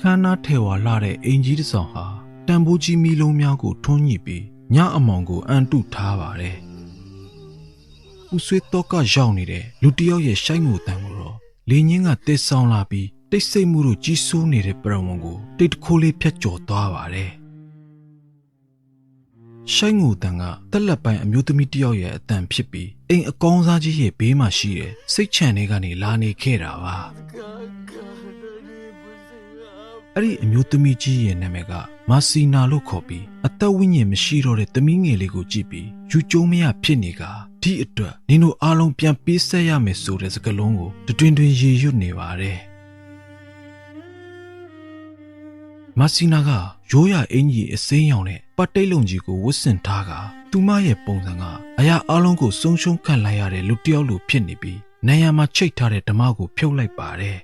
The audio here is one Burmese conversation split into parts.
ခမ်းနားထဲဝါလာတဲ့အင်ကြီးတစ်ဆောင်ဟာတန်ဖိုးကြီးမီလုံးများကိုထွန်းညှိပြီးညအမောင်ကိုအန်တုထားပါတယ်။ဦးဆွေးတော့ကရောက်နေတဲ့လူတစ်ယောက်ရဲ့ရှိုက်ငိုတန်ကိုတော့လေညင်းကတဲဆောင်လာပြီးတိတ်ဆိတ်မှုတို့ကြီးစိုးနေတဲ့ပရဝုံကိုတိတ်တခိုးလေးဖြတ်ကျော်သွားပါတယ်။ရှိုက်ငိုတန်ကတက်လက်ပိုင်းအမျိုးသမီးတစ်ယောက်ရဲ့အတန်ဖြစ်ပြီးအိမ်အကောင်းစားကြီးရဲ့ဘေးမှာရှိတဲ့စိတ်ချန်တွေကနေလာနေခဲ့တာပါ။ အဲ့ဒီအမျိုးသမီးကြီးရဲ့နာမည်ကမာစီနာလို့ခေါ်ပြီးအသက်ဝိညာဉ်မရှိတော့တဲ့သမီးငယ်လေးကိုကြည့်ပြီးယူကျုံမရဖြစ်နေကဒီအတွက်နင်တို့အားလုံးပြန်ပေးဆက်ရမယ်ဆိုတဲ့စကားလုံးကိုတွင်တွင်ရေရွတ်နေပါတယ်မာစီနာကရိုးရအင်ကြီးအစိမ်းရောင်နဲ့ပတ်တိတ်လုံးကြီးကိုဝတ်ဆင်ထားကသူမရဲ့ပုံစံကအရာအလုံးကိုစုံရှုံခံလိုက်ရတဲ့လူတစ်ယောက်လိုဖြစ်နေပြီးနေရာမှာချိတ်ထားတဲ့ဓမ္မကိုဖြုတ်လိုက်ပါတယ်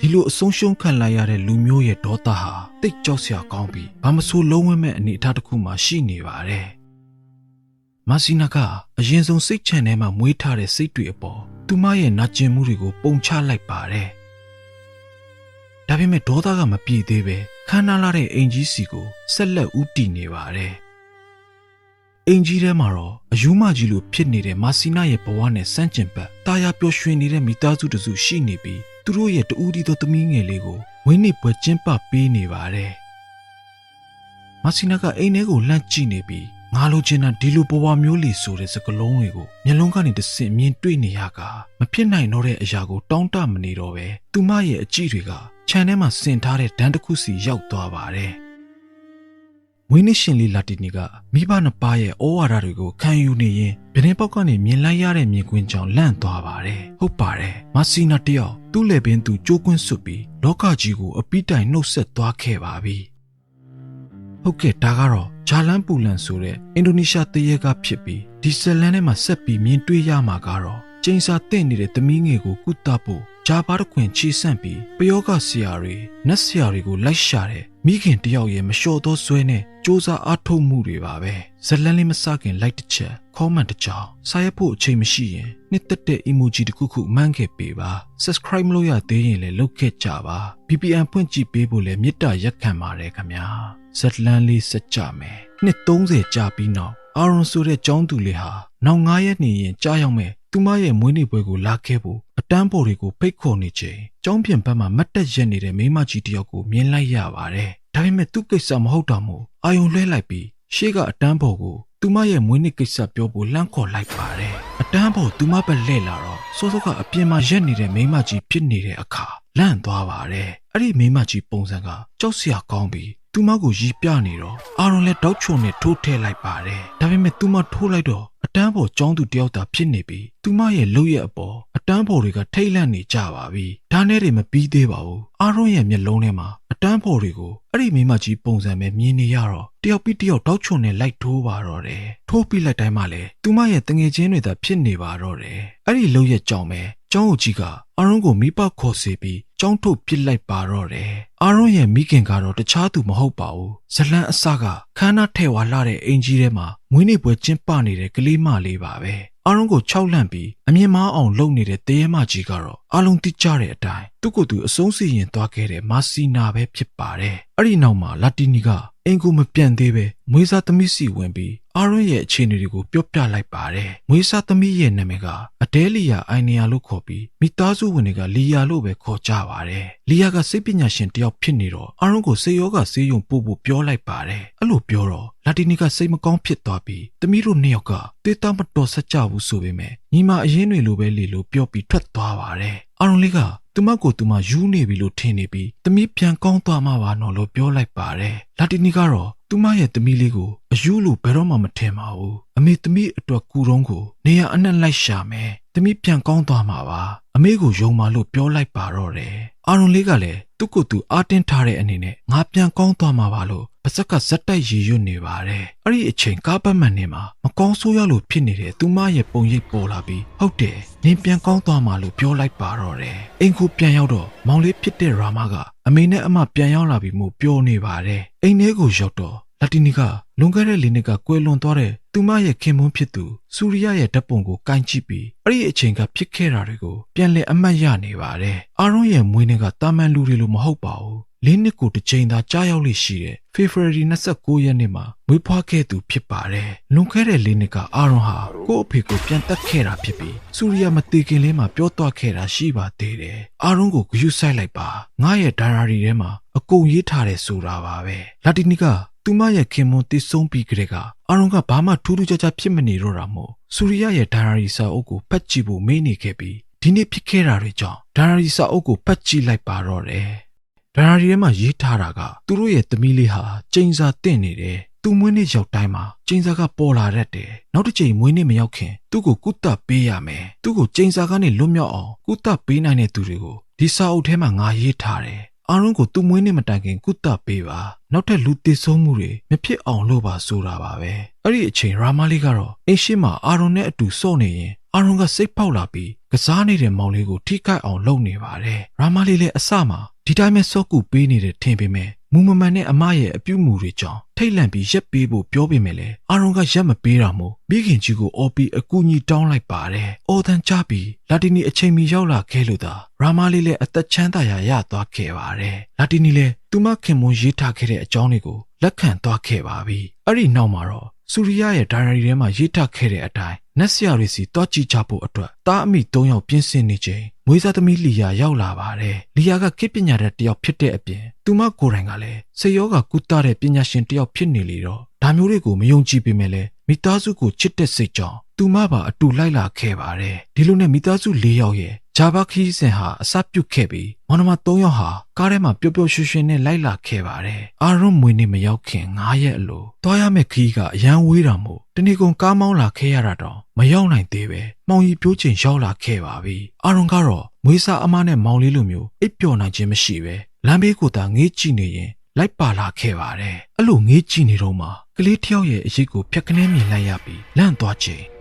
ဒီလိုအဆုံးရှုံးခံလိုက်ရတဲ့လူမျိုးရဲ့ဒေါသဟာတိတ်ကြောက်စရာကောင်းပြီးဘာမဆိုလုံးဝမဲ့အနေအထားတစ်ခုမှရှိနေပါတယ်။မာစီနာကအရင်ဆုံးစိတ်ချမ်းထဲမှာမွေးထားတဲ့စိတ်တွေအပေါ်သူမရဲ့နာကျင်မှုတွေကိုပုံချလိုက်ပါတယ်။ဒါပေမဲ့ဒေါသကမပြေသေးပဲခမ်းနားလာတဲ့အင်ကြီးစီကိုဆက်လက်ဥတီနေပါတယ်။အင်ကြီးထဲမှာတော့အယူမကြီးလိုဖြစ်နေတဲ့မာစီနာရဲ့ဘဝနဲ့စန့်ကျင်ဘက်တာယာပျော်ရွှင်နေတဲ့မိသားစုတစုရှိနေပြီး သူတို့ရဲ့တူးဒီသောသမီးငယ်လေးကိုဝင်းနေပွဲကျင်းပပေးနေပါတယ်။မဆီနာကအိမ်ထဲကိုလှမ်းကြည့်နေပြီးငါလိုချင်တာဒီလိုဘဝမျိုးလီဆိုတဲ့စကားလုံးတွေကိုမျက်လုံးကနေတစ်ဆင့်မြင်တွေ့နေရကမဖြစ်နိုင်တော့တဲ့အရာကိုတောင်းတမနေတော့ပဲသူမရဲ့အကြည့်တွေကခြံထဲမှာဆင်ထားတဲ့ဒန်းတစ်ခုစီရောက်သွားပါတယ်။ မွေးနေ့ရှင်လေးလာတီနီကမိဘနှစ်ပါးရဲ့ဩဝါဒတွေကိုခံယူနေရင်ပြတင်းပေါက်ကနေမြင်လိုက်ရတဲ့မြင်ကွင်းကြောင့်လန့်သွားပါတယ်။ဟုတ်ပါတယ်။မဆီနာတယောက်သူ့လက်ပင်သူကြိုးကွင်းစွပ်ပြီးလောကကြီးကိုအပိတိုင်နှုတ်ဆက်သွားခဲ့ပါပြီ။ဟုတ်ကဲ့ဒါကတော့ဂျာလန်ပူလန်ဆိုတဲ့အင်ဒိုနီးရှားတရက်ကဖြစ်ပြီးဒီဇလန်ထဲမှာဆက်ပြီးမြင်တွေ့ရမှာကတော့ ကျင်းစာတင့်နေတဲ့သမီးငယ်ကိုကုသဖို့ဂျာပါတခွင်ချီဆန့်ပြီးပယောဂဆရာတွေနတ်ဆရာတွေကိုလိုက်ရှာတဲ့မိခင်တယောက်ရဲ့မလျှော်သောဇွဲနဲ့စ조사အားထုတ်မှုတွေပါပဲဇလန်လေးမစခင်လိုက်တစ်ချက်ခေါမန်တစ်ကြောင်စာရဖို့အချိန်မရှိရင်နှစ်သက်တဲ့ emoji တစ်ခုခုမှန်းခဲ့ပေးပါ subscribe မလုပ်ရသေးရင်လည်းလုပ်ခဲ့ကြပါ VPN ဖွင့်ကြည့်ပေးဖို့လည်းမေတ္တာရက်ခံပါတယ်ခင်ဗျာဇလန်လေးစက်ကြမယ်နှစ်30ကြာပြီးနောက်အာရွန်ဆိုတဲ့ចောင်းသူလေးဟာနောက်9ရက်နေရင်ကြားရောက်မယ် သူမရဲ့မွေးနေ့ပွဲကိုလာခဲ့ဖို့အတန်းပေါ်တွေကိုဖိတ်ခေါ်နေချိန်ចောင်းပြင်ဘက်မှာမတ်တက်ရက်နေတဲ့မိန်းမကြီးတယောက်ကိုမြင်လိုက်ရပါတယ်ဒါပေမဲ့သူ့ကိစ္စမဟုတ်တာမို့အာယုံလွှဲလိုက်ပြီးရှေ့ကအတန်းပေါ်ကိုသူမရဲ့မွေးနေ့ကိစ္စပြောဖို့လှမ်းခေါ်လိုက်ပါတယ်အတန်းပေါ်သူမပဲလှည့်လာတော့စိုးစိုးကအပြင်မှာရက်နေတဲ့မိန်းမကြီးဖြစ်နေတဲ့အခါလန့်သွားပါတယ်အဲ့ဒီမိန်းမကြီးပုံစံကကြောက်စရာကောင်းပြီး သူမကိုရီးပြနေတော့အာရွန်လည်းတောက်ချုံနဲ့ထိုးထည့်လိုက်ပါတယ်ဒါပေမဲ့သူမထိုးလိုက်တော့အတန်းပေါ်ចောင်းသူတယောက်သာဖြစ်နေပြီးသူမရဲ့လုပ်ရက်အပေါ်အတန်းပေါ်တွေကထိတ်လန့်နေကြပါပြီဒါနဲ့တွေမပြီးသေးပါဘူးအာရွန်ရဲ့မျက်လုံးထဲမှာအတန်းပေါ်တွေကိုအဲ့ဒီမိန်းမကြီးပုံစံပဲမြင်နေရတော့တယောက်ပြီးတယောက်တောက်ချုံနဲ့လိုက်ထိုးပါတော့တယ်ထိုးပြီးလိုက်တိုင်းမှာလေသူမရဲ့တငယ်ချင်းတွေသာဖြစ်နေပါတော့တယ်အဲ့ဒီလုပ်ရက်ကြောင့်ပဲကျောင်းအကြီးကအာရွန်ကိုမိပခေါ်စေပြီး ကျောင်းထုတ်ပစ်လိုက်ပါတော့တယ်အာရွန်ရဲ့မိခင်ကတော့တခြားသူမဟုတ်ပါဘူးဇလန်အစကခမ်းနားထဲဝါလာတဲ့အင်ကြီးထဲမှာမွေးနေ့ပွဲကျင်းပနေတဲ့ကလေးမလေးပါပဲအာရွန်ကိုခြောက်လန့်ပြီးအမြင်မားအောင်လုပ်နေတဲ့တရေမကြီးကတော့အလုံးတိကျတဲ့အတိုင်းသူ့ကိုယ်သူအဆုံးစီရင်သွားခဲ့တဲ့မာစီနာပဲဖြစ်ပါတယ်အဲ့ဒီနောက်မှာလာတီနီကအင်ကိုမပြန့်သေးပဲမွေးစားသမီးစီဝင်ပြီး အာရွန်ရဲ့အခြေအနေတွေကိုပြောပြလိုက်ပါတယ်။မွေးစားသမီးရဲ့နာမည်ကအဒဲလီယာအိုင်နီယာလို့ခေါ်ပြီးမိသားစုဝင်တွေကလီယာလို့ပဲခေါ်ကြပါတယ်။လီယာကစိတ်ပညာရှင်တယောက်ဖြစ်နေတော့အာရွန်ကိုစေယောကဆေးရုံပို့ဖို့ပြောလိုက်ပါတယ်။အဲ့လိုပြောတော့လာတီနီကစိတ်မကောင်းဖြစ်သွားပြီးသမီးတို့နှစ်ယောက်ကတေးသားမတော်ဆက်ကြဘူးဆိုပေမဲ့ညီမအရင်တွေလိုပဲလေလို့ပြောပြီးထွက်သွားပါတယ်။အာရွန်လေးကသူမကိုသူမယူနေပြီလို့ထင်နေပြီးသမီးပြန်ကောင်းသွားမှာပါနော်လို့ပြောလိုက်ပါတယ်။လာတီနီကတော့ သူမရဲ့သမီးလေးကိုအယူလို့ဘယ်တော့မှမထင်ပါဘူး။အမေသမီးအတွက်ကူတုံးကိုနေရအနှက်လိုက်ရှာမယ်။သမီးပြန်ကောင်းသွားမှာပါ။အမေကိုယုံပါလို့ပြောလိုက်ပါတော့တယ်။အာရွန်လေးကလည်းသူ့ကိုယ်သူအားတင်းထားတဲ့အနေနဲ့ငါပြန်ကောင်းသွားမှာပါလို့ပါဇက်ကဇက်တိုက်ရည်ရွတ်နေပါတယ်။အဲ့ဒီအချိန်ကားပတ်မှန်နေမှာမကောင်းဆိုးရလို့ဖြစ်နေတဲ့သူမရဲ့ပုံရိပ်ပေါ်လာပြီးဟုတ်တယ်နင်ပြန်ကောင်းသွားမှာလို့ပြောလိုက်ပါတော့တယ်။အိမ်ကိုပြန်ရောက်တော့မောင်လေးဖြစ်တဲ့ရာမက အမေနဲ့အမပြန်ရောက်လာပြီမို့ပြောနေပါတယ်။အိမ်ထဲကိုရောက်တော့လာတီနီကလွန်ခဲ့တဲ့လေးနှစ်ကကွယ်လွန်သွားတဲ့သူမရဲ့ခင်မွန်းဖြစ်သူစူရီယာရဲ့ဓာတ်ပုံကိုကင်ကြည့်ပြီးအဲ့ဒီအချိန်ကဖြစ်ခဲ့တာတွေကိုပြန်လည်အမှတ်ရနေပါတယ်။အာရွန်ရဲ့မွေးနေ့ကတာမန်လူတွေလိုမဟုတ်ပါဘူး။ လေးနှစ်ကိုတစ်ချိန်သာကြားရောက်လိရှိတဲ့ February 29ရက်နေ့မှာမွေးဖွားခဲ့သူဖြစ်ပါတယ်။လွန်ခဲ့တဲ့လေးနှစ်ကအာရွန်ဟာကိုယ့်အဖေကိုပြန်တက်ခဲ့တာဖြစ်ပြီးစူရီယာမတေခင်လေးမှာပြောသွားခဲ့တာရှိပါသေးတယ်။အာရွန်ကိုဂရုစိုက်လိုက်ပါ။ငါရဲ့ဒါရာရီထဲမှာအကုန်ရေးထားတယ်ဆိုတာပါပဲ။လာတီနီကသူမရဲ့ခင်မွန်းတည်ဆုံးပြီးကြတဲ့ကအာရုံကဘာမှထူးထူးခြားခြားဖြစ်မနေတော့တာမို့စူရီယာရဲ့ဒါရာရီစာအုပ်ကိုဖတ်ကြည့်ဖို့မေးနေခဲ့ပြီးဒီနေ့ဖြစ်ခဲ့တာတွေကြောင့်ဒါရာရီစာအုပ်ကိုဖတ်ကြည့်လိုက်ပါတော့တယ် ဒါရာရီထဲမှာရေးထားတာကသူတို့ရဲ့သမီးလေးဟာကျိန်စာတင့်နေတယ်သူမွေးနေ့ရောက်တိုင်းမှာကျိန်စာကပေါ်လာတတ်တယ်နောက်တစ်ချိန်မွေးနေ့မရောက်ခင်သူ့ကိုကုသပေးရမယ်သူ့ကိုကျိန်စာကနေလွတ်မြောက်အောင်ကုသပေးနိုင်တဲ့သူတွေကိုဒီစာအုပ်ထဲမှာငါရေးထားတယ်အာရုံကိုသူ့မွေးနေ့မတိုင်ခင်ကုသပေးပါနောက်ထပ်လူတည်ဆုံးမှုတွေမဖြစ်အောင်လုပ်ပါဆိုတာပါပဲအဲ့ဒီအချိန်ရာမာလီကတော့အိမ်ရှိမှာအာရုံနဲ့အတူစော့နေရင်အာရုံကစိတ်ပေါက်လာပြီးကစားနေတဲ့မောင်လေးကိုထိခိုက်အောင်လုပ်နေပါတယ်ရာမာလီလည်းအစမှာ ဒီတိုင်းပဲစော့ကူပေးနေတဲ့ထင်ပေမဲ့မူမမှန်တဲ့အမရဲ့အပြုမူတွေကြောင့်ထိတ်လန့်ပြီးရက်ပေးဖို့ပြောပေမဲ့လည်းအာရုံကရက်မပေးတာမို့မိခင်ကြီးကိုအော်ပြီးအကူကြီးတောင်းလိုက်ပါတယ်။အော်တန်ချပြီးလာတီနီအချိန်မီရောက်လာခဲ့လို့သာရာမာလီလည်းအသက်ချမ်းသာရာရသွားခဲ့ပါတယ်။လာတီနီလည်းသူမခင်မွန်ရေးထားခဲ့တဲ့အကြောင်းတွေကိုလက်ခံသွားခဲ့ပါပြီ။အဲ့ဒီနောက်မှာတော့စူရီယာရဲ့ဒါရိုင်ရီထဲမှာရေးထားခဲ့တဲ့အတိုင်းနက်ဆရာရီစီတွားကြည့်ကြဖို့အတွက်တားအမိ၃ယောက်ပြင်ဆင်နေချိန် မွေးစားသမီးလီယာရောက်လာပါတယ်။လီယာကခေပညာတဲ့တယောက်ဖြစ်တဲ့အပြင်သူမကိုယ်တိုင်ကလည်းစေယောဂကုသတဲ့ပညာရှင်တယောက်ဖြစ်နေလေတော့ဒါမျိုးတွေကိုမယုံကြည်ပေမဲ့လည်းမိသားစုကိုချစ်တဲ့စိတ်ကြောင့်သူမပါအတူလိုက်လာခဲ့ပါတယ်။ဒီလိုနဲ့မိသားစု၄ယောက်ရဲ့ ဂျာဘာခီးစင်ဟာအစပြုတ်ခဲ့ပြီးမောင်နှမ၃ယောက်ဟာကားထဲမှာပျော်ပျော်ရွှင်ရွှင်နဲ့လိုက်လာခဲ့ပါတယ်။အာရွန်မွေနေမရောက်ခင်၅ရက်အလိုသွားရမယ့်ခီးကအရန်ဝေးတာမို့တဏီကုံကားမောင်းလာခဲ့ရတာတော့မရောက်နိုင်သေးပဲ။မောင်ကြီးပြိုးချင်ရောက်လာခဲ့ပါပြီ။အာရွန်ကတော့မွေးစားအမားနဲ့မောင်လေးလိုမျိုးအိပ်ပျော်နိုင်ခြင်းမရှိပဲလမ်းဘေးကိုသာငေးကြည့်နေရင်လိုက်ပါလာခဲ့ပါတယ်။အဲ့လိုငေးကြည့်နေတော့မှကလေးတယောက်ရဲ့အရေးကိုဖြတ်ကနေမြင်လိုက်ရပြီးလန့်သွားချိန်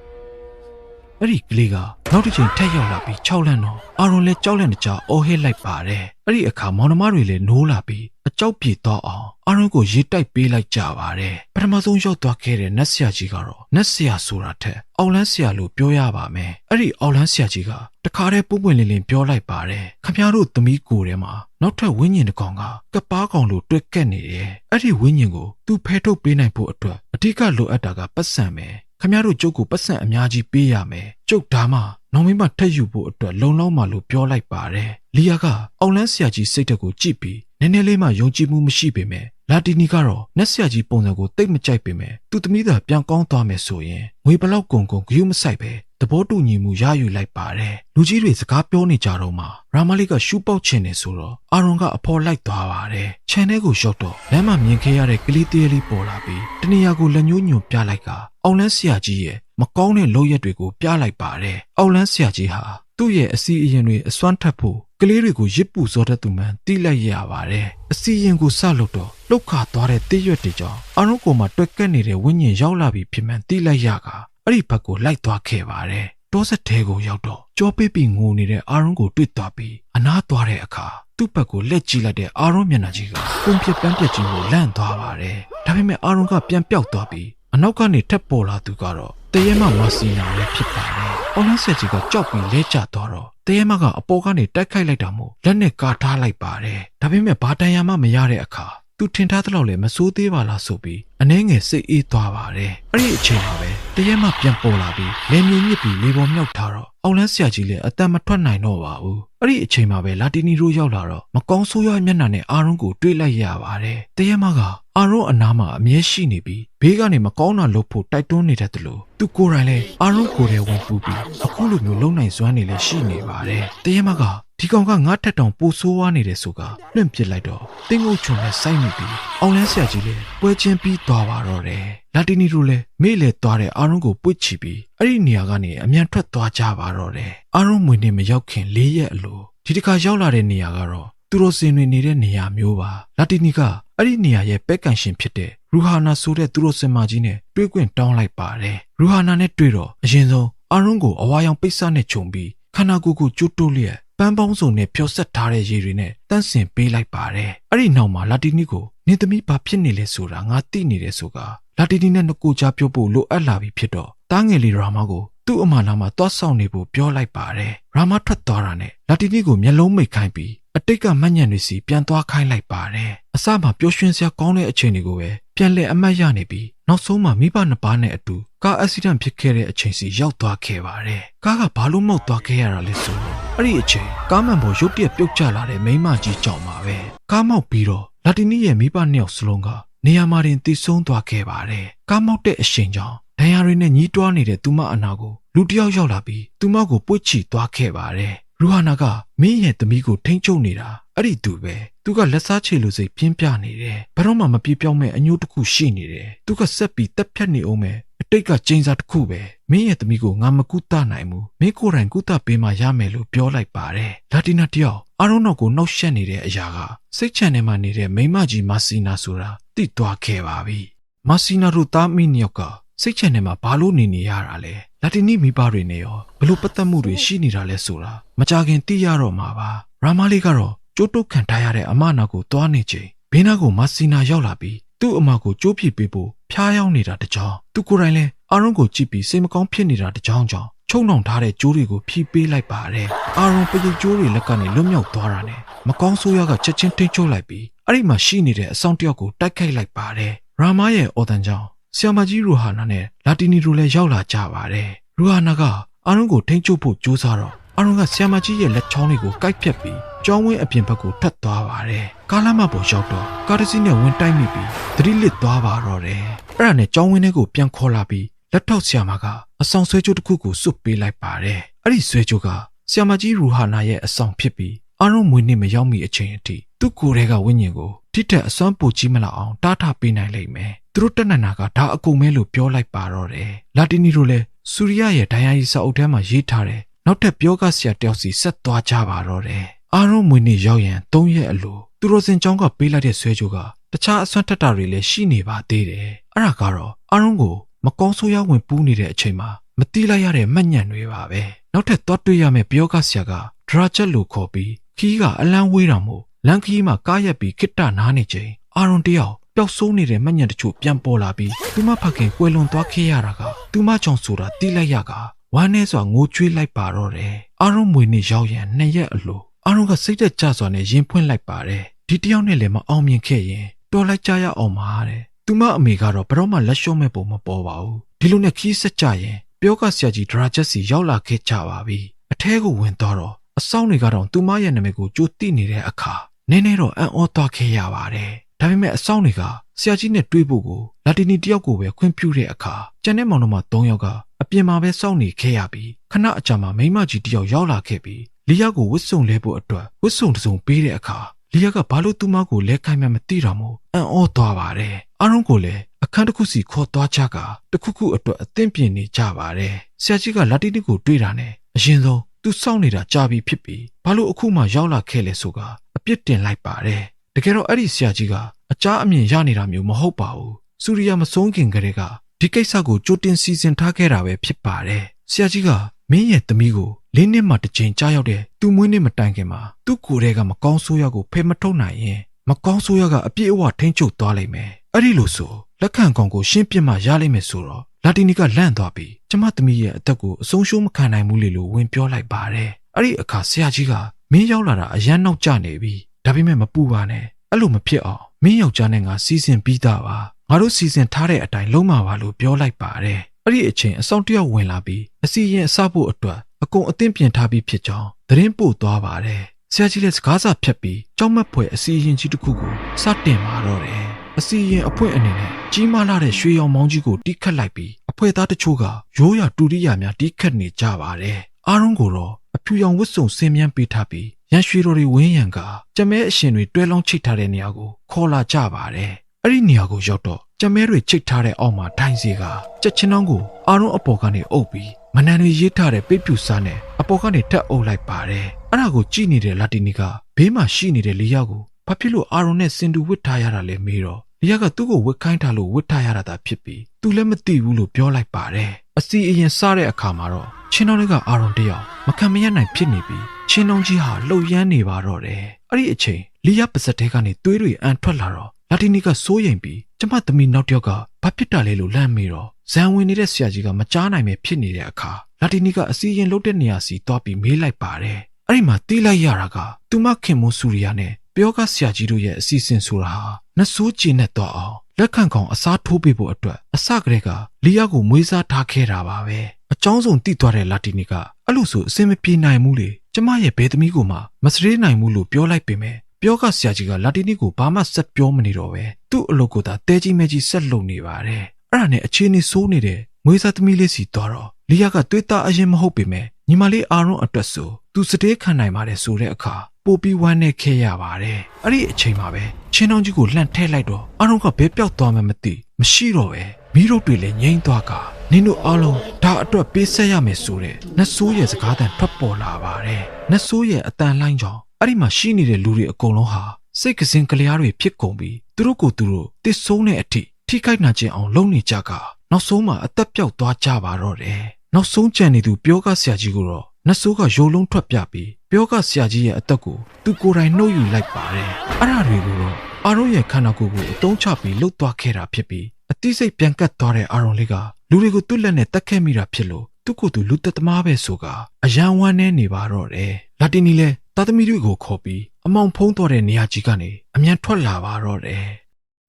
အဲ့ဒီကလေးကနောက်တစ်ချိန်ထက်ရောက်လာပြီး၆လန့်တော့အာရွန်လည်းကြောက်လန့်တကြားအော်ဟစ်လိုက်ပါတယ်။အဲ့ဒီအခါမောင်နှမတွေလည်းနိုးလာပြီးအကြောက်ပြေတော့အောင်အာရွန်ကိုရေတိုက်ပေးလိုက်ကြပါတယ်။ပထမဆုံးရောက်သွားခဲ့တဲ့နတ်ဆရာကြီးကတော့နတ်ဆရာဆိုတာထက်အောက်လန်းဆရာလို့ပြောရပါမယ်။အဲ့ဒီအောက်လန်းဆရာကြီးကတခါတည်းပုံပွင့်လင်းလင်းပြောလိုက်ပါတယ်။ခမရတို့သမီးကိုထဲမှာနောက်ထပ်ဝိညာဉ်တစ်ကောင်ကကပားကောင်လိုတွက်ကက်နေတယ်။အဲ့ဒီဝိညာဉ်ကိုသူဖဲထုတ်ပေးနိုင်ဖို့အတွက်အဓိကလိုအပ်တာကပတ်စံပဲ။ ခမရတို့ကျုပ်ကိုပတ်စံအများကြီးပေးရမယ်။ကျုပ်ဒါမှနောင်မင်းမထက်ယူဖို့အတွက်လုံလောက်မှလို့ပြောလိုက်ပါတယ်။လီယာကအောက်လန်းဆရာကြီးစိတ်တက်ကိုကြည့်ပြီးနည်းနည်းလေးမှယုံကြည်မှုမရှိပေမဲ့လာတီနီကတော့နက်ဆရာကြီးပုံစံကိုတိတ်မကြိုက်ပေမဲ့သူသမီးသာပြန်ကောင်းသွားမယ်ဆိုရင်ငွေဘလောက်ကုန်ကုန်ဂရုမစိုက်ပဲသဘောတူညီမှုရယူလိုက်ပါတယ်လူကြီးတွေစကားပြောနေကြတော့မှရာမလေးကရှူပေါက်ချင်နေဆိုတော့အာရွန်ကအဖော်လိုက်သွားပါတယ်ခြံထဲကိုရောက်တော့လမ်းမှာမြင်ခဲ့ရတဲ့ကလေးသေးလေးပေါ်လာပြီးတနေရာကိုလက်ညှိုးညွန်ပြလိုက်က အောင်လန်းဆရာကြီးရဲ့မကောင်းတဲ့လုပ်ရက်တွေကိုပြလိုက်ပါတယ်အောင်လန်းဆရာကြီးဟာသူ့ရဲ့အစီအရင်တွေအစွမ်းထက်ဖို့ကလေးတွေကိုရစ်ပူစောတဲ့သူမှန်တီးလိုက်ရပါတယ်အစီရင်ကိုစလို့တော့လှုပ်ခါသွားတဲ့တိရွက်တွေကြောင့်အာရုံကိုမှတွက်ကက်နေတဲ့ဝိညာဉ်ရောက်လာပြီးဖြစ်မှန်တီးလိုက်ရကအဲ့ဒီဘက်ကိုလိုက်သွားခဲ့ပါတယ်တောဆက်တဲကိုရောက်တော့ကြောပိပိငိုနေတဲ့အာရုံကိုတွေ့သွားပြီးအနားသွားတဲ့အခါသူ့ဘက်ကိုလက်ကြည့်လိုက်တဲ့အာရုံမျက်နှာကြီးကပုံပြပန်းပြက်ကြီးကိုလန့်သွားပါတယ်ဒါပေမဲ့အာရုံကပြန်ပြောက်သွားပြီး အနောက်ကနေထပ်ပေါ်လာသူကတော့တရဲမမစီနာပဲဖြစ်ပါတယ်။အော်လန်းဆက်ကြီးကကြောက်ပြီးလဲကျသွားတော့တရဲမကအပေါ်ကနေတိုက်ခိုက်လိုက်တာမို့လက်နဲ့ကာထားလိုက်ပါတယ်။ဒါပေမဲ့ဘာတန်ရာမှမရတဲ့အခါသူထင်ထားသလောက်လည်းမစိုးသေးပါလားဆိုပြီးအနှဲငယ်စိတ်အေးသွားပါတယ်။အဲ့ဒီအချိန်မှာပဲတရဲမပြန်ပေါ်လာပြီးလေမြင်မြစ်ပြီးလေပေါ်မြောက်ထားတော့အောင်လန်းဆရာကြီးလည်းအသက်မထွက်နိုင်တော့ပါဘူး။အဲ့ဒီအချိန်မှာပဲလာတီနီတို့ရောက်လာတော့မကောင်းဆိုးရွားမျက်နှာနဲ့အာရုံကိုတွေးလိုက်ရပါတယ်။တရဲမက အာရုံအနားမှာအမြဲရှိနေပြီးဘေးကနေမကောင်းတာလုပ်ဖို့တိုက်တွန်းနေတတ်တယ်လို့သူကိုယ်တိုင်လည်းအာရုံကိုယ်ထဲဝင်ပူပြီးအခုလိုမျိုးလုံနိုင်စွမ်းနေလည်းရှိနေပါတယ်။တရဲမကဒီကောင်ကငါထက်တောင်ပိုဆိုးဝါးနေတယ်ဆိုကလွင့်ပစ်လိုက်တော့တင်းငုတ်ချုံနဲ့စိုက်မိပြီးအောင်လန်းဆရာကြီးလည်းပွဲချင်းပြီးသွားပါတော့တယ်လာတီနီတို့လည်းမေ့လေသွားတဲ့အာရုံကိုပွေ့ချပြီးအဲ့ဒီနေရာကနေအမြန်ထွက်သွားကြပါတော့တယ်အာရုံမွေနေမရောက်ခင်၄ရက်အလိုဒီတစ်ခါရောက်လာတဲ့နေရာကတော့သူတို့စင်တွေနေတဲ့နေရာမျိုးပါလာတီနီက အဲ့ဒီနေရာရဲ့ပဲကန်ရှင်ဖြစ်တဲ့ရူဟာနာဆိုတဲ့သူတို့စင်မကြီးနဲ့တွေ့ခွင့်တောင်းလိုက်ပါတယ်ရူဟာနာနဲ့တွေ့တော့အရင်ဆုံးအာရုံကိုအဝါရောင်ပိတ်စနဲ့ခြုံပြီးခန္ဓာကိုယ်ကိုကျွတ်တိုးလျက်ပန်းပေါင်းစုံနဲ့ဖြောဆက်ထားတဲ့ရေတွေနဲ့တန့်စင်ပေးလိုက်ပါတယ်။အဲ့ဒီနောက်မှာလာတီနီကိုနင်းသမီးဘာဖြစ်နေလဲဆိုတာငါသိနေတယ်ဆိုကလာတီနီနဲ့ငကိုကြားပြောဖို့လိုအပ်လာပြီဖြစ်တော့တားငယ်လေးရာမာကို သူ့အမနာမှာသွားဆောင်နေဖို့ပြောလိုက်ပါတယ်ရာမာထွက်သွားတာနဲ့လာတီနီကိုမျက်လုံးမိတ်ခိုင်းပြီးအတိတ်ကမှတ်ညံတွေစီပြန်သွားခိုင်းလိုက်ပါတယ်အစမှာပျော်ရွှင်စရာကောင်းတဲ့အချိန်တွေကိုပဲပြန်လည်အမှတ်ရနေပြီးနောက်ဆုံးမှာမိဘနှစ်ပါးနဲ့အတူကားအက်ဆီဒန့်ဖြစ်ခဲ့တဲ့အချိန်စီရောက်သွားခဲ့ပါတယ်ကားကဘာလို့မောက်သွားခဲ့ရတာလဲဆိုတော့အဲ့ဒီအချိန်ကားမှန်ပေါ်ရုတ်တရက်ပြုတ်ကျလာတဲ့မိန်းမကြီးကြောင့်ပါပဲကားမောက်ပြီးတော့လာတီနီရဲ့မိဘနှစ်ယောက်စလုံးကနေရာမှာတင်တည်ဆုံးသွားခဲ့ပါတယ်ကားမောက်တဲ့အချိန်ကြောင့် ဒဏ်ရာတွေနဲ့ညီးတွားနေတဲ့သူမအနာကိုလူတစ်ယောက်ရောက်လာပြီးသူမကိုပွေ့ချီသွားခဲ့ပါတယ်ရူဟာနာကမင်းရဲ့သမီးကိုထိန်းချုပ်နေတာအဲ့ဒီသူပဲသူကလက်စားချေလိုစိတ်ပြင်းပြနေတယ်ဘယ်တော့မှမပြေပြောင်းမဲ့အညိုးတစ်ခုရှိနေတယ်သူကဆက်ပြီးတက်ဖြတ်နေအောင်မယ်အတိတ်ကကျင်းစားတစ်ခုပဲမင်းရဲ့သမီးကိုငါမကူတနိုင်ဘူးမင်းကိုယ်တိုင်ကူတပေးမှရမယ်လို့ပြောလိုက်ပါတယ်လာတီနာတယောက်အာရုံတော်ကိုနှောက်ယှက်နေတဲ့အရာကစိတ်ချမ်းထဲမှာနေတဲ့မိမကြီးမာစီနာဆိုတာတိသွားခဲ့ပါပြီမာစီနာတို့သားမိနှစ်ယောက်က စိတ်ချမ်းထဲမှာဘာလို့နေနေရတာလဲလာတီနီမိဘတွေနဲ့ရောဘလို့ပတ်သက်မှုတွေရှိနေတာလဲဆိုတာမကြခင်သိရတော့မှာပါရာမာလေးကတော့ကျိုးတုတ်ခံထားရတဲ့အမနာကိုသွားနေချိန်ဘေးနားကိုမာစီနာရောက်လာပြီးသူ့အမကိုကြိုးပြပေးဖို့ဖျားယောင်းနေတာတကြောင်သူကိုယ်တိုင်လည်းအာရုံကိုကြည့်ပြီးစိတ်မကောင်းဖြစ်နေတာတကြောင်ကြောင့်ချုံနှောင်ထားတဲ့ကြိုးတွေကိုဖြီးပေးလိုက်ပါတယ်အာရုံပရိတ်ကြိုးတွေလက်ကနေလွတ်မြောက်သွားတာနဲ့မကောင်းဆိုးရကချက်ချင်းထိတ်ချုပ်လိုက်ပြီးအဲ့ဒီမှာရှိနေတဲ့အဆောင်တယောက်ကိုတိုက်ခိုက်လိုက်ပါတယ်ရာမာရဲ့အော်တန်ကြောင့် ဆီယမကြီးရူဟာနာနဲ့လာတီနီတို့လည်းရောက်လာကြပါတယ်ရူဟာနာကအာရုံကိုထိန်းချုပ်ဖို့ကြိုးစားတော့အာရုံကဆီယမကြီးရဲ့လက်ချောင်းလေးကိုကိုက်ဖြတ်ပြီးကျောင်းဝင်းအပြင်ဘက်ကိုထပ်သွားပါတယ်ကားလမ်းမပေါ်ရောက်တော့ကားတစ်စီးနဲ့ဝင်တိုက်မိပြီးသတိလစ်သွားပါတော့တယ်အဲ့ဒါနဲ့ကျောင်းဝင်းထဲကိုပြန်ခေါ်လာပြီးလက်ထောက်ဆီယမကအဆောင်ဆွဲကြိုးတစ်ခုကိုစွတ်ပေးလိုက်ပါတယ်အဲ့ဒီဆွဲကြိုးကဆီယမကြီးရူဟာနာရဲ့အဆောင်ဖြစ်ပြီးအာရုံမွေးနေ့မရောက်မီအချိန်အထိသူ့ကိုယ်ထဲကဝိညာဉ်ကိုထိတက်အစွမ်းပိုကြီးမလောက်အောင်တားထားပေးနိုင်လိမ့်မယ် သူတို့တက်နိုင်တာကဒါအကုန်ပဲလို့ပြောလိုက်ပါတော့တယ်လာတီနီတို့လည်းစူရီယာရဲ့ဒိုင်ယာရီစာအုပ်ထဲမှာရေးထားတယ်နောက်ထပ်ပြောကဆရာတယောက်စီဆက်သွားကြပါတော့တယ်အာရုံမွေနေ့ရောက်ရန်၃ရက်အလိုသူတို့စင်ကျောင်းကပေးလိုက်တဲ့ဆွဲကြိုးကတခြားအစွမ်းထက်တာတွေလည်းရှိနေပါသေးတယ်အဲ့ဒါကတော့အာရုံကိုမကောင်းဆိုးရဝင်ပူးနေတဲ့အချိန်မှာမတိလိုက်ရတဲ့မှတ်ညံတွေပါပဲနောက်ထပ်သွားတွေ့ရမယ့်ပြောကဆရာကဒရာချက်လို့ခေါ်ပြီးခီးကအလန်းဝေးတာမို့လန်ခီးမှာကားရက်ပြီးခိတ္တနားနေချိန်အာရုံတယောက် ပျောက်ဆုံးနေတဲ့မှတ်ညံတချို့ပြန်ပေါ်လာပြီးသူမဖခင်ကွယ်လွန်သွားခဲ့ရတာကသူမကြောင့်ဆိုတာတိလိုက်ရကဝမ်းနေစွာငိုကြွေးလိုက်ပါတော့တယ်အာရုံမွေနေရောက်ရန်နှစ်ရက်အလိုအာရုံကစိတ်သက်ကြစွာနဲ့ရင်ဖွင့်လိုက်ပါတယ်ဒီတယောက်နဲ့လည်းမအောင်မြင်ခဲ့ရင်တော်လိုက်ကြရအောင်ပါတဲ့သူမအမေကတော့ဘယ်တော့မှလက်လျှော့မဲ့ပုံမပေါ်ပါဘူးဒီလိုနဲ့ခီးဆက်ကြရင်ပြောကဆရာကြီးဒရာချက်စီရောက်လာခဲ့ကြပါပြီအထဲကိုဝင်သွားတော့အဆောင်တွေကတော့သူမရဲ့နာမည်ကိုကြိုသိနေတဲ့အခါနည်းနည်းတော့အံ့ဩသွားခဲ့ရပါတယ် ဒါပေမဲ့အဆောင်တွေကဆရာကြီးနဲ့တွေ့ဖို့ကိုလာတီနီတယောက်ကိုပဲခွင့်ပြုတဲ့အခါကျန်တဲ့မောင်နှမ၃ယောက်ကအပြင်မှာပဲစောင့်နေခဲ့ရပြီးခဏအကြာမှာမိမကြီးတယောက်ရောက်လာခဲ့ပြီးလီယာကိုဝစ်စုံလဲဖို့အတွက်ဝစ်စုံတစ်စုံပေးတဲ့အခါလီယာကဘာလို့သူမကိုလဲခိုင်းမှမသိတော့မို့အံ့ဩသွားပါတယ်အားလုံးကိုလည်းအခန်းတစ်ခုစီခေါ်သွားကြကတခုခုအတွက်အသင့်ပြင်နေကြပါတယ်ဆရာကြီးကလာတီနီကိုတွေ့တာနဲ့အရင်ဆုံးသူစောင့်နေတာကြာပြီဖြစ်ပြီးဘာလို့အခုမှရောက်လာခဲ့လဲဆိုကအပြစ်တင်လိုက်ပါတယ် တကယ်တော့အဲ့ဒီဆရာကြီးကအကြားအမြင်ရနေတာမျိုးမဟုတ်ပါဘူးစူရီယာမဆုံးခင်ကတည်းကဒီကိစ္စကိုကြိုတင်စီစဉ်ထားခဲ့တာပဲဖြစ်ပါတယ်ဆရာကြီးကမင်းရဲ့သမီးကိုလေးနှစ်မှတစ်ချိန်ကြားရောက်တဲ့သူ့မွေးနေ့မတိုင်ခင်မှာသူ့ကိုယ်ထဲကမကောင်းဆိုးရကိုဖယ်မထုတ်နိုင်ရင်မကောင်းဆိုးရကအပြည့်အဝထိန်းချုပ်သွားလိမ့်မယ်အဲ့ဒီလိုဆိုလက်ခံကောင်ကိုရှင်းပြမှရလိမ့်မယ်ဆိုတော့လာတီနီကလန့်သွားပြီးကျမသမီးရဲ့အသက်ကိုအဆုံးရှုံးမခံနိုင်ဘူးလေလို့ဝင်ပြောလိုက်ပါတယ်အဲ့ဒီအခါဆရာကြီးကမင်းရောက်လာတာအရန်နောက်ကျနေပြီ ဒါပေမဲ့မပူပါနဲ့အဲ့လိုမဖြစ်အောင်မင်းယောက်ျားနဲ့ငါစီစဉ်ပြီးသားပါငါတို့စီစဉ်ထားတဲ့အတိုင်းလုံးမှာပါလို့ပြောလိုက်ပါတယ်အဲ့ဒီအချိန်အဆောင်တယောက်ဝင်လာပြီးအစီရင်အစဖို့အတွက်အကုန်အသင့်ပြင်ထားပြီးဖြစ်ကြောင်းသတင်းပို့သွားပါတယ်ဆရာကြီးလည်းစကားစာဖြတ်ပြီးကြောက်မက်ဖွယ်အစီရင်ကြီးတစ်ခုကိုစတင်มาတော့တယ်အစီရင်အဖွင့်အနေနဲ့ကြီးမားလာတဲ့ရွှေရောင်မောင်းကြီးကိုတီးခတ်လိုက်ပြီးအဖွဲသားတချို့ကရိုးရာတူရိယာများတီးခတ်နေကြပါတယ်အားလုံးကိုတော့အဖြူရောင်ဝတ်စုံဆင်းမြန်းပေးထားပြီး ရန်ရွှေတော်တွေဝင်းရံကကြမဲအရှင်တွေတွဲလောင်းချိတ်ထားတဲ့နေရာကိုခေါ်လာကြပါတယ်အဲ့ဒီနေရာကိုရောက်တော့ကြမဲတွေချိတ်ထားတဲ့အောက်မှာထိုင်စီကကြက်ချင်းတောင်းကိုအားလုံးအပေါ်ကနေအုပ်ပြီးမနန်တွေရေးထားတဲ့ပိတ်ပြူစားနဲ့အပေါ်ကနေတက်အုပ်လိုက်ပါတယ်အဲ့ဒါကိုကြည့်နေတဲ့လာတီနီကဘေးမှာရှိနေတဲ့လီယာကိုဘာဖြစ်လို့အာရုံနဲ့စင်တူဝစ်ထားရတာလဲမေးတော့လီယာကသူ့ကိုဝစ်ခိုင်းထားလို့ဝစ်ထားရတာသာဖြစ်ပြီးသူလည်းမသိဘူးလို့ပြောလိုက်ပါတယ်အစီအရင်စားတဲ့အခါမှာတော့ချင်းတော်လေးကအာရုံတယောက်မခံမရနိုင်ဖြစ်နေပြီး ချင်းတော်ကြီးဟာလှုပ်ရမ်းနေပါတော့တယ်အဲ့ဒီအချိန်လီယာပါစက်တဲကနေသွေးတွေအန်ထွက်လာတော့လာတီနီကစိုးရိမ်ပြီးကျမသမီးနောက်တစ်ယောက်ကဘဘာဖြစ်တာလဲလို့လမ်းမေးတော့ဇန်ဝင်နေတဲ့ဆရာကြီးကမကြားနိုင်ပဲဖြစ်နေတဲ့အခါလာတီနီကအစီရင်လုတ်တဲ့နေရာစီသွားပြီးမေးလိုက်ပါတယ်အဲ့ဒီမှာတီးလိုက်ရတာကသူမခင်မိုးဆူရီယာနဲ့ပြောကဆရာကြီးတို့ရဲ့အစီအစဉ်ဆိုတာဟာနှဆိုးကျင်နဲ့တော့အောင်လက်ခံကောင်အစားထိုးပေးဖို့အတွက်အစကတည်းကလီယာကိုမွေးစားထားခဲ့တာပါပဲအကြောင်းစုံတိသွားတဲ့လာတီနီကအဲ့လိုဆိုအစင်မပြေနိုင်ဘူးလေ ကျမရဲ့ဘဲသမီးကိုမှမစရေးနိုင်ဘူးလို့ပြောလိုက်ပေမဲ့ပြောကဆရာကြီးကလာတီနီကိုဘာမှဆက်ပြောမနေတော့ပဲသူ့အလုပ်ကိုသာတဲကြီးမဲကြီးဆက်လုပ်နေပါတယ်အဲ့ဒါနဲ့အခြေအနေဆိုးနေတဲ့မွေးစားသမီးလေးစီသွားတော့လီယာကတွေးတာအရင်မဟုတ်ပေမဲ့ညီမလေးအာရွန်အတွက်ဆိုသူစတေးခံနိုင်ပါတယ်ဆိုတဲ့အခါပို့ပြီးဝမ်းနဲ့ခဲရပါတယ်အဲ့ဒီအချိန်မှာပဲချင်းတောင်ကြီးကိုလှန့်ထဲလိုက်တော့အာရုံကဘဲပြောက်သွားမှမသိမရှိတော့ပဲမီးတို့တွေလည်းငိမ့်သွားက နင်တို့အားလုံးဒါအတွက်ပေးဆက်ရမယ်ဆိုတဲ့နတ်ဆိုးရဲ့စကားတန်ထွက်ပေါ်လာပါတယ်နတ်ဆိုးရဲ့အတန်လိုင်းကြောင့်အဲ့ဒီမှာရှိနေတဲ့လူတွေအကုန်လုံးဟာစိတ်ကစင်ကလျားတွေဖြစ်ကုန်ပြီးသူတို့ကိုသူတို့တစ်ဆုံးတဲ့အထိထိခိုက်နာကျင်အောင်လုပ်နေကြကနောက်ဆုံးမှာအသက်ပြောက်သွားကြပါတော့တယ်နောက်ဆုံးကြံနေသူပြောကဆရာကြီးကိုတော့နတ်ဆိုးကရိုလုံးထွက်ပြပြီးပြောကဆရာကြီးရဲ့အသက်ကိုသူကိုယ်တိုင်နှုတ်ယူလိုက်ပါတယ်အဲ့ဒါတွေကိုတော့အာရုံရဲ့ခန္ဓာကိုယ်ကိုအတုံးချပြီးလှုပ်သွားခဲ့တာဖြစ်ပြီးအတိစိတ်ပြန်ကတ်သွားတဲ့အာရုံလေးက လူတွေကိုသူ့လက်နဲ့တက်ခဲ့မိတာဖြစ်လို့သူ့ကိုယ်သူလူသက်သမားပဲဆိုကအယံဝမ်းနေနေပါတော့တယ်လာတီနီလည်းတာသမီတွေကိုခေါ်ပြီးအမောင်ဖုံးတော်တဲ့နေရာကြီးကနေအမြန်ထွက်လာပါတော့တယ်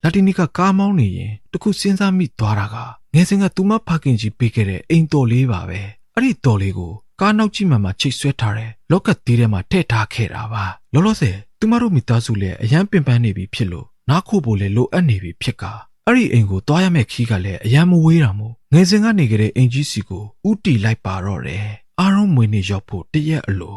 လာတီနီကကားမောင်းနေရင်တခုစဉ်းစားမိသွားတာကငယ်စဉ်ကသူမဖခင်ကြီးပေးခဲ့တဲ့အိမ်တော်လေးပါပဲအဲ့ဒီတော်လေးကိုကားနောက်ကြီးမှမှချိတ်ဆွဲထားတဲ့လောက်ကသေးထဲမှာထည့်ထားခဲ့တာပါလောလောဆယ်သူမတို့မိသားစုလည်းအရန်ပင်ပန်းနေပြီဖြစ်လို့နားခိုဖို့လည်းလိုအပ်နေပြီဖြစ်က အဲ့ဒီအိမ်ကိုတွားရမယ့်ခီးကလည်းအရန်မဝေးတာမို့ငယ်စဉ်ကနေကြတဲ့အိမ်ကြီးစီကိုဥတီလိုက်ပါတော့တယ်အားလုံးမွေနေရောက်ဖို့တရက်အလို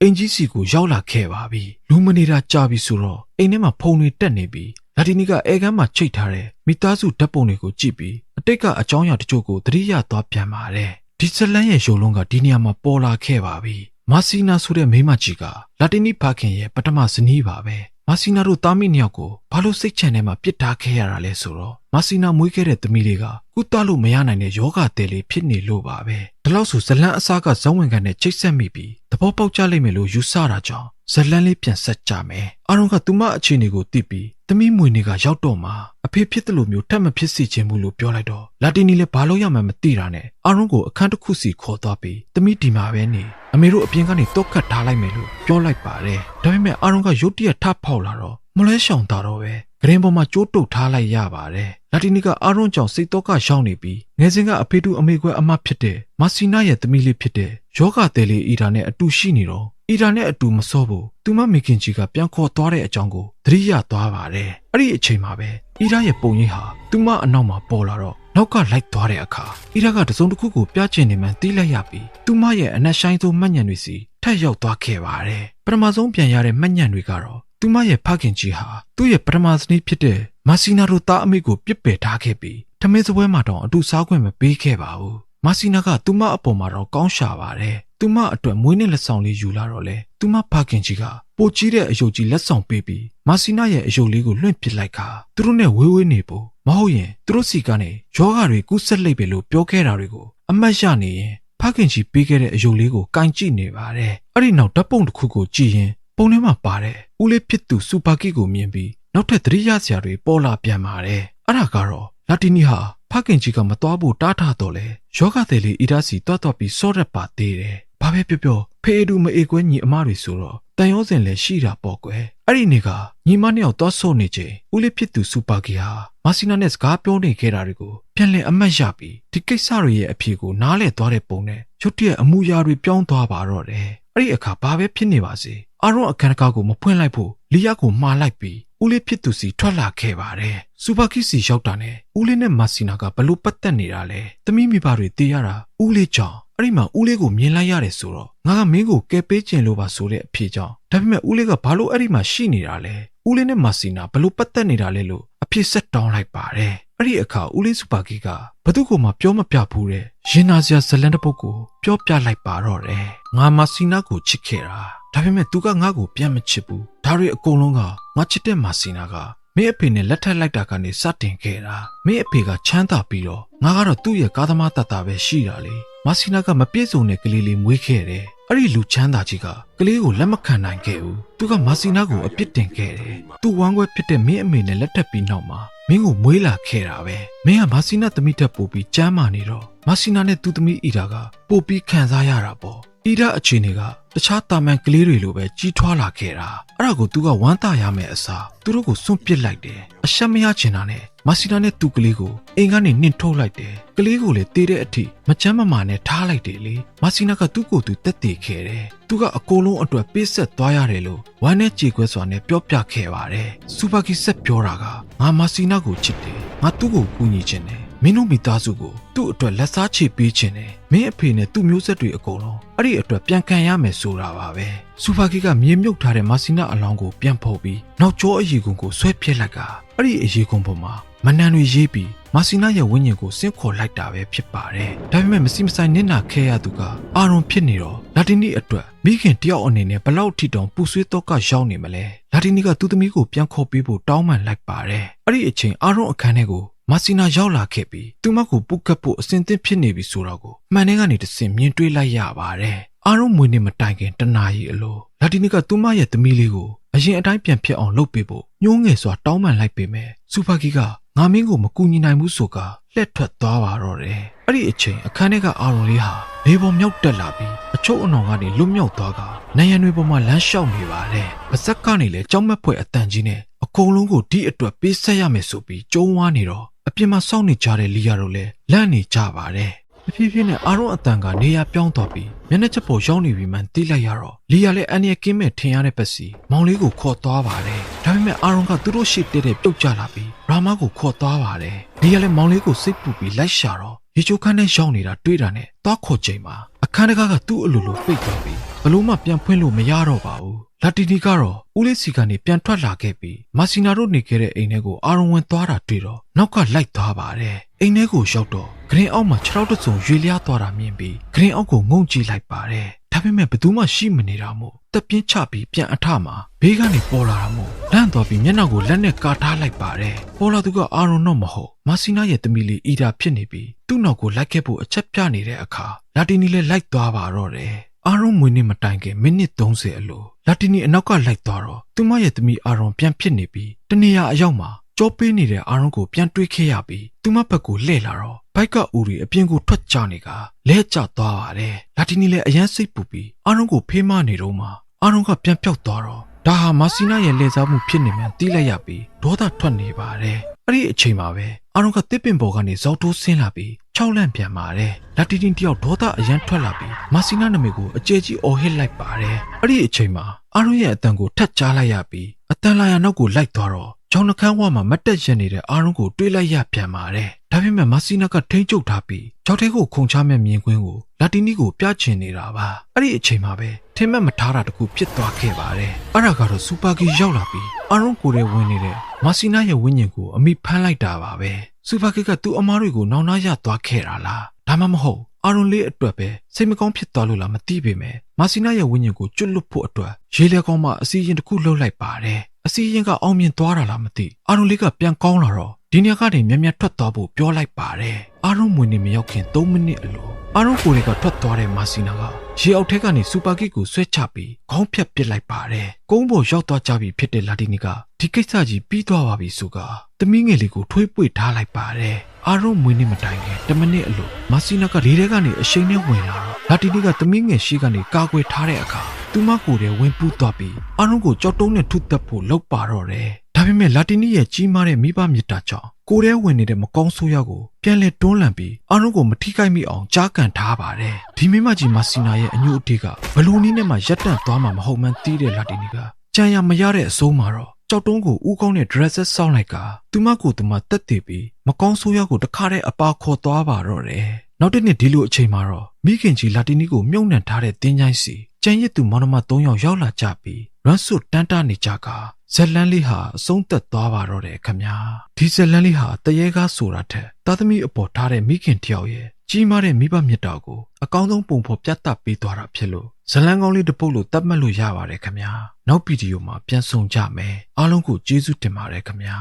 အိမ်ကြီးစီကိုရောက်လာခဲ့ပါပြီလူမနေတာကြာပြီဆိုတော့အိမ်ထဲမှာဖုန်တွေတက်နေပြီလာတီနီကအဲကမ်းမှာချိတ်ထားတဲ့မိသားစုဓာတ်ပုံတွေကိုကြည့်ပြီးအတိတ်ကအကြောင်းအရာတချို့ကိုသတိရသွားပြန်ပါတယ်ဒီဇလန်ရဲ့ရုံလုံးကဒီနေရာမှာပေါ်လာခဲ့ပါပြီမာစီနာဆိုတဲ့မိန်းမကြီးကလာတီနီဖခင်ရဲ့ပထမဇနီးပါပဲ မာစီနာတို့တာမီနှစ်ယောက်ကိုဘာလို့စိတ်ချမ်းထဲမှာပြစ်ထားခဲ့ရတာလဲဆိုတော့မာစီနာမွေးခဲ့တဲ့သမီးလေးကကုသလို့မရနိုင်တဲ့ယောဂတဲ့လေးဖြစ်နေလို့ပါပဲဒါလို့ဆိုဇလန်အစားကဇောင်းဝင်ကန်နဲ့ချိတ်ဆက်မိပြီးသဘောပေါက်ကြလိမ့်မယ်လို့ယူဆတာကြောင့်ဇလန်လေးပြန်ဆက်ကြမယ်အာရုံကသူမအခြေအနေကိုသိပြီး သမီးမွေနေကရောက်တော့မှအဖေဖြစ်တယ်လို့မျိုးထပ်မဖြစ်စေချင်ဘူးလို့ပြောလိုက်တော့လာတီနီလည်းဘာလို့ရမှန်းမသိတာနဲ့အာရုံကိုအခန်းတစ်ခုစီခေါ်သွားပြီးသမီးဒီမှာပဲနေအမေတို့အပြင်ကနေတော့ခတ်ထားလိုက်မယ်လို့ပြောလိုက်ပါတယ်ဒါပေမဲ့အာရုံကရုတ်တရက်ထဖောက်လာတော့မလဲရှောင်တာတော့ပဲဂရင်ပေါ်မှာကြိုးတုတ်ထားလိုက်ရပါတယ်လာတီနီကအာရွန်ကြောင့်စိတ်တော့ကရောက်နေပြီးငယ်စဉ်ကအဖေတူအမေကွဲအမဖြစ်တဲ့မာစီနာရဲ့သမီးလေးဖြစ်တဲ့ယောဂတယ်လေးအီတာနဲ့အတူရှိနေတော့ အီတာနဲ့အတူမစောဘူးသူမမိခင်ကြီးကပြန်ခေါ်သွားတဲ့အကြောင်းကိုသတိရသွားပါတယ်အဲ့ဒီအချိန်မှာပဲအီတာရဲ့ပုံရိပ်ဟာသူမအနောက်မှာပေါ်လာတော့နောက်ကလိုက်သွားတဲ့အခါအီရာကတစုံတစ်ခုကိုပြချင်နေမှန်းသိလိုက်ရပြီးသူမရဲ့အနက်ဆိုင်သောမှတ်ညံတွေစီထက်ရောက်သွားခဲ့ပါတယ်ပထမဆုံးပြန်ရတဲ့မှတ်ညံတွေကတော့သူမရဲ့ဖခင်ကြီးဟာသူ့ရဲ့ပထမဇနီးဖြစ်တဲ့မာစီနာတို့သားအမိကိုပြစ်ပယ်ထားခဲ့ပြီးထမင်းစပွဲမှာတော့အတူစားခွင့်မပေးခဲ့ပါဘူးမာစီနာကသူမအပေါ်မှာတော့ကောင်းရှာပါတယ် သူမအတွက်မွေးနေ့လက်ဆောင်လေးယူလာတော့လေသူမဖခင်ကြီးကပိုကြီးတဲ့အယုတ်ကြီးလက်ဆောင်ပေးပြီးမာစီနာရဲ့အယုတ်လေးကိုလွှင့်ပစ်လိုက်ခါသူတို့နဲ့ဝေးဝေးနေဖို့မဟုတ်ရင်သူတို့စီကနေယောဂတွေကူးဆက်လိုက်ပဲလို့ပြောခဲ့တာတွေကိုအမတ်ရနေရင်ဖခင်ကြီးပေးခဲ့တဲ့အယုတ်လေးကိုကင်ကြည့်နေပါတယ်အဲ့ဒီနောက်ဓာတ်ပုံတစ်ခုကိုကြည့်ရင်ပုံထဲမှာပါတဲ့ဦးလေးဖြစ်သူစူပါကီကိုမြင်ပြီးနောက်ထပ်သတိရစရာတွေပေါ်လာပြန်ပါတယ်အဲ့ဒါကတော့လာတီနီဟာဖခင်ကြီးကမသွားဖို့တားထားတော့လေယောဂသည်လေးအီဒါစီတွတ်တော့ပြီးစောရက်ပါသေးတယ် ဘာပဲပြောပြောဖေးအတူမအေကွဲညီအမတွေဆိုတော့တန်ရောစင်လည်းရှိတာပေါ့ကွယ်အဲ့ဒီနေ့ကညီမနှစ်ယောက်သွားဆော့နေချိန်ဦးလေးဖြစ်သူစူပါကီဟာမာစီနာနဲ့စကားပြောနေခဲ့တာတွေကိုပြန်လည်အမှတ်ရပြီးဒီကိစ္စတွေရဲ့အဖြေကိုနားလည်သွားတဲ့ပုံနဲ့ရုတ်တရက်အမှုရာတွေပြောင်းသွားပါတော့တယ်အဲ့ဒီအခါဘာပဲဖြစ်နေပါစေအာရွန်အခန်းကားကိုမဖွင့်လိုက်ဖို့လီယာကိုမှားလိုက်ပြီးဦးလေးဖြစ်သူစီထွက်လာခဲ့ပါတယ်စူပါကီစီရောက်တာနဲ့ဦးလေးနဲ့မာစီနာကဘလို့ပတ်သက်နေတာလဲတမိမိဘတွေတေးရတာဦးလေးကြောင့် အဲ့ဒီမှာဦးလေးကိုမြင်လိုက်ရတယ်ဆိုတော့ငါကမင်းကိုကဲပေးခြင်းလို့ပါဆိုတဲ့အဖြေကြောင့်ဒါပေမဲ့ဦးလေးကဘာလို့အဲ့ဒီမှာရှိနေတာလဲဦးလေးနဲ့မာစီနာဘလို့ပတ်သက်နေတာလဲလို့အဖြေဆက်တောင်းလိုက်ပါတယ်အဲ့ဒီအခါဦးလေးစူပါကီကဘသူ့ကိုမှပြောမပြဘူးတဲ့ရင်နာစရာဇလန်တစ်ပုဒ်ကိုပြောပြလိုက်ပါတော့တယ်ငါမာစီနာကိုချစ်ခဲ့တာဒါပေမဲ့သူကငါ့ကိုပြန်မချစ်ဘူးဒါတွေအကုန်လုံးကငါချစ်တဲ့မာစီနာက မင်းအဖေနဲ့လက်ထပ်လိုက်တာကနေစတင်ခဲ့တာမင်းအဖေကချမ်းသာပြီးတော့ငါကတော့သူ့ရဲ့ကားသမားတတ်တာပဲရှိတာလေမာစီနာကမပြည့်စုံတဲ့ကလေးလေးမွေးခဲ့တယ်အဲ့ဒီလူချမ်းသာကြီးကကလေးကိုလက်မခံနိုင်ခဲ့ဘူးသူကမာစီနာကိုအပြစ်တင်ခဲ့တယ်သူဝမ်းခွဲဖြစ်တဲ့မင်းအမေနဲ့လက်ထပ်ပြီးနောက်မှာမင်းကိုမွေးလာခဲ့တာပဲမင်းကမာစီနာသမီးတက်ပို့ပြီးကြမ်းမာနေတော့မာစီနာနဲ့သူ့သမီးအီတာကပို့ပြီးခံစားရတာပေါ့အီတာအခြေအနေက တခြားတာမန်ကလေးတွေလိုပဲကြီးထွားလာခဲ့တာအဲ့ဒါကိုသူကဝမ်းသာရမယ်အစားသူတို့ကိုစွန့်ပစ်လိုက်တယ်အရှက်မရချင်တာနဲ့မာစီနာနဲ့သူ့ကလေးကိုအိမ်ကနေနှင်ထုတ်လိုက်တယ်ကလေးကိုလည်းတေးတဲ့အထိမချမ်းမမာနဲ့ထားလိုက်တယ်လေမာစီနာကသူ့ကိုယ်သူတက်တည်ခဲ့တယ်သူကအကိုလုံးအတွက်ပေးဆက်သွားရတယ်လို့ဝမ်းနဲ့ကြေခွဲစွာနဲ့ပြောပြခဲ့ပါတယ်စူပါကီဆက်ပြောတာကငါမာစီနာကိုချစ်တယ်ငါသူ့ကိုကူညီချင်တယ် မင်းတို့မိသားစုကိုသူ့အတွက်လက်စားချေပေးခြင်းနဲ့မင်းအဖေနဲ့သူ့မျိုးဆက်တွေအကုန်လုံးအဲ့ဒီအတွက်ပြန်ခံရမယ်ဆိုတာပါပဲစူပါကီကမြေမြုပ်ထားတဲ့မာစီနာအလောင်းကိုပြန်ဖုတ်ပြီးနောက်ကျောအရီကွန်ကိုဆွဲပြစ်လိုက်ကအဲ့ဒီအရီကွန်ပေါ်မှာမနန်တွေရေးပြီးမာစီနာရဲ့ဝိညာဉ်ကိုဆင့်ခေါ်လိုက်တာပဲဖြစ်ပါတယ်ဒါပေမဲ့မစီမဆိုင်နစ်နာခဲရသူကအာရုံဖြစ်နေတော့လာတီနီအတွက်မိခင်တယောက်အနေနဲ့ဘလောက်ထိတောင်ပူဆွေးတော့ကရောက်နေမလဲလာတီနီကသူ့သမီးကိုပြန်ခေါ်ပေးဖို့တောင်းပန်လိုက်ပါတယ်အဲ့ဒီအချိန်အာရုံအခန်းထဲကို မာစီနာရောက်လာခဲ့ပြီးသူမကိုပုတ်ကပ်ဖို့အစဉ်သင့်ဖြစ်နေပြီဆိုတော့ကိုမှန်တဲ့ကနေတဆင်မြင်တွေ့လိုက်ရပါတယ်အာရုံမွေနေမတိုင်ခင်တနာရီအလိုလာတီနီကသူမရဲ့သမီးလေးကိုအရင်အတိုင်းပြန်ဖြစ်အောင်လုပ်ပေးဖို့ညှိုးငယ်စွာတောင်းပန်လိုက်ပေမဲ့စူပါကီကငါမင်းကိုမကူညီနိုင်ဘူးဆိုကလှက်ထွက်သွားပါတော့တယ်အဲ့ဒီအချိန်အခန်းထဲကအာရုံလေးဟာလေပေါ်မြောက်တက်လာပြီးအချုပ်အနှောင်ကနေလွတ်မြောက်သွားကနိုင်ရန်တွေပေါ်မှာလမ်းလျှောက်နေပါတယ်ပါဇက်ကနေလည်းကြောက်မက်ဖွယ်အတန်ကြီးနဲ့အကုန်လုံးကိုဒီအတွက်ပေးဆက်ရမယ်ဆိုပြီးကြုံဝါနေတော့ အပြင်မှာစောင့်နေကြတဲ့လီယာတို့လည်းလန့်နေကြပါတယ်အဖြစ်ဖြစ်နဲ့အာရုံအတန်ကနေရာပြောင်းသွားပြီးမျက်နှာချက်ပေါ်ရောက်နေပြီမှန်သိလိုက်ရတော့လီယာလည်းအန်ရကင်းမဲ့ထင်ရတဲ့ပတ်စီမောင်လေးကိုခေါ်သွားပါတယ်ဒါပေမဲ့အာရုံကသူတို့ရှိတဲ့တဲ့ပြုတ်ကျလာပြီးရာမကိုခေါ်သွားပါတယ်လီယာလည်းမောင်လေးကိုစိတ်ပူပြီးလိုက်ရှာတော့ရေချိုးခန်းထဲရောက်နေတာတွေ့တာနဲ့သွားခေါ်ချိန်မှာအခန်းတကားကသူ့အလိုလိုပိတ်သွားပြီးဘလို့မှပြန်ဖွင့်လို့မရတော့ပါဘူး လာတီနီကတော့ဦးလေးစီကနေပြန်ထွက်လာခဲ့ပြီးမာစီနာတို့နေခဲ့တဲ့အိမ်ထဲကိုအာရုံဝင်သွားတာတွေ့တော့နောက်ကလိုက်သွားပါတယ်အိမ်ထဲကိုရောက်တော့ဂရင်အောက်မှာခြေထောက်တစ်စုံရွေလျားသွားတာမြင်ပြီးဂရင်အောက်ကိုငုံကြည့်လိုက်ပါတယ်ဒါပေမဲ့ဘသူမှရှိမနေတာမို့တက်ပြင်းချပြီးပြန်အထမှာဘေးကနေပေါ်လာတာမို့လန့်သွားပြီးမျက်နှာကိုလက်နဲ့ကာထားလိုက်ပါတယ်ပေါ်လာသူကအာရုံတော့မဟုတ်မာစီနာရဲ့တမီလေးအီဒါဖြစ်နေပြီးသူ့နောက်ကိုလိုက်ခဲ့ဖို့အချက်ပြနေတဲ့အခါလာတီနီလည်းလိုက်သွားပါတော့တယ်အာရုံမွေနေမတိုင်ခင်မိနစ်30အလို လာတီနီအနောက်ကလိုက်သွားတော့သူမရဲ့သမီးအာရုံပြန်ဖြစ်နေပြီးတနေရာအရောက်မှာကြောပေးနေတဲ့အာရုံကိုပြန်တွေးခဲ့ရပြီးသူမဘက်ကိုလှည့်လာတော့ဘိုက်ကဦးရီအပြင်ကိုထွက်ကြနေကလဲကျသွားပါတယ်လာတီနီလည်းအရန်စိတ်ပူပြီးအာရုံကိုဖေးမနေတော့မှအာရုံကပြန်ပြောက်သွားတော့ဒါဟာမာစီနာရဲ့လဲစားမှုဖြစ်နေမှန်းသိလိုက်ရပြီးဒေါသထွက်နေပါတယ်အဲ့ဒီအချိန်မှာပဲအာရုံကတစ်ပင်ပေါ်ကနေဇောက်တိုးဆင်းလာပြီး ချောက်လန့်ပြန်ပါတယ်လာတီတင်တယောက်ဒေါသအရန်ထွက်လာပြီးမာစီနာနာမည်ကိုအကျဲကြီးအော်ဟစ်လိုက်ပါတယ်အဲ့ဒီအချိန်မှာအာရုံရဲ့အတန်ကိုထပ်ကြားလိုက်ရပြီးအတန်လာရနောက်ကိုလိုက်သွားတော့ကျောင်းနှခမ်းဝမှာမတ်တက်ရက်နေတဲ့အာရုံကိုတွေးလိုက်ရပြန်ပါတယ်ဒါပေမဲ့မာစီနာကထိန်းချုပ်ထားပြီးကြောက်တဲ့ကိုခုန်ချမဲ့မြင်ကွင်းကိုလာတီနီကိုပြချင်နေတာပါအဲ့ဒီအချိန်မှာပဲထင်မဲ့မထားတာတခုဖြစ်သွားခဲ့ပါတယ်အဲ့ဒါကတော့စူပါကီရောက်လာပြီးအာရုံကိုယ်ထဲဝင်နေတဲ့မာစီနာရဲ့ဝိညာဉ်ကိုအမိဖမ်းလိုက်တာပါပဲ ဆူဖာကိကသူ့အမားတွေကိုနောင်နာရသွားခဲ့တာလားဒါမှမဟုတ်အာရွန်လေးအတွက်ပဲစိတ်မကောင်းဖြစ်သွားလို့လားမသိပေမဲ့မာစီနာရဲ့ဝိညာဉ်ကိုကျွတ်လွတ်ဖို့အတွက်ရေလဲကောင်းမှအစီရင်တစ်ခုလှုပ်လိုက်ပါတယ်အစီရင်ကအောင်မြင်သွားတာလားမသိအာရွန်လေးကပြန်ကောင်းလာတော့ဒီနေရာကနေမြက်မြက်ထွက်သွားဖို့ပြောလိုက်ပါတယ် အာရွန်ဝင်နေမရောက်ခင်3မိနစ်အလိုအာရွန်ကိုယ်တွေကထွက်သွားတဲ့မာစီနာကရေအောက်ထဲကနေစူပါကစ်ကိုဆွဲချပြီးခေါင်းဖြတ်ပစ်လိုက်ပါတယ်ကုန်းပေါ်ရောက်သွားကြပြီဖြစ်တဲ့လာတီနီကဒီကိစ္စကြီးပြီးသွားပါပြီဆိုကသမီးငယ်လေးကိုထွေးပွေထားလိုက်ပါတယ်အာရုံမွေးနေမတိုင်ခင်10မိနစ်အလိုမာစီနာကလေးထဲကနေအရှိန်နဲ့ဝင်လာတော့လာတီနီကသမီးငယ်ရှိကနေကာကွယ်ထားတဲ့အခါသူမကိုယ်ထဲဝင်ပူးသွားပြီးအာရုံကိုကြောက်တုံးနဲ့ထုတက်ဖို့လုပ်ပါတော့တယ်ဒါပေမဲ့လာတီနီရဲ့ကြီးမားတဲ့မိဘမြစ်တာကြောင့် ကိုယ်ထဲဝင်နေတဲ့မကောင်းဆိုးရောက်ကိုပြန်လဲတွန်းလှန်ပြီးအာရုံကိုမထိခိုက်မိအောင်ကြားကန်ထားပါတယ်ဒီမိမကြီးမာစီနာရဲ့အညို့အတေးကဘလူးနီးနဲ့မှရက်တန့်သွားမှာမဟုတ်မှန်းသိတဲ့လာတီနီကကြံရမရတဲ့အစိုးမှာတော့ကြောက်တုံးကိုဥကောင်းတဲ့ dresses စောင်းလိုက်ကသူမကိုသူမတက်တည်ပြီးမကောင်းဆိုးရောက်ကိုတခါတည်းအပါခေါ်သွားပါတော့တယ်နောက်တစ်နေ့ဒီလိုအချိန်မှာတော့မိခင်ကြီးလာတီနီကိုမြုံနှံထားတဲ့တင်းချိုင်းစီကျန်ရစ်သူမောင်နှမ၃ယောက်ရောက်လာကြပြီးရန်ဆွတ်တန်းတာနေကြက ဇက်လန်းလေးဟာအဆုံးသက်သွားပါတော့တယ်ခမညာဒီဇက်လန်းလေးဟာတရေကားဆိုတာထက်သားသမီးအပေါ်ထားတဲ့မိခင်တယောက်ရဲ့ကြီးမားတဲ့မိဘမြတ်တာကိုအကောင်းဆုံးပုံဖော်ပြသပေးသွားတာဖြစ်လို့ဇလန်းကောင်းလေးတစ်ပုတ်လို့တတ်မှတ်လို့ရပါတယ်ခမညာနောက်ဗီဒီယိုမှာပြန်ဆောင်ကြမယ်အားလုံးကိုကျေးဇူးတင်ပါတယ်ခမညာ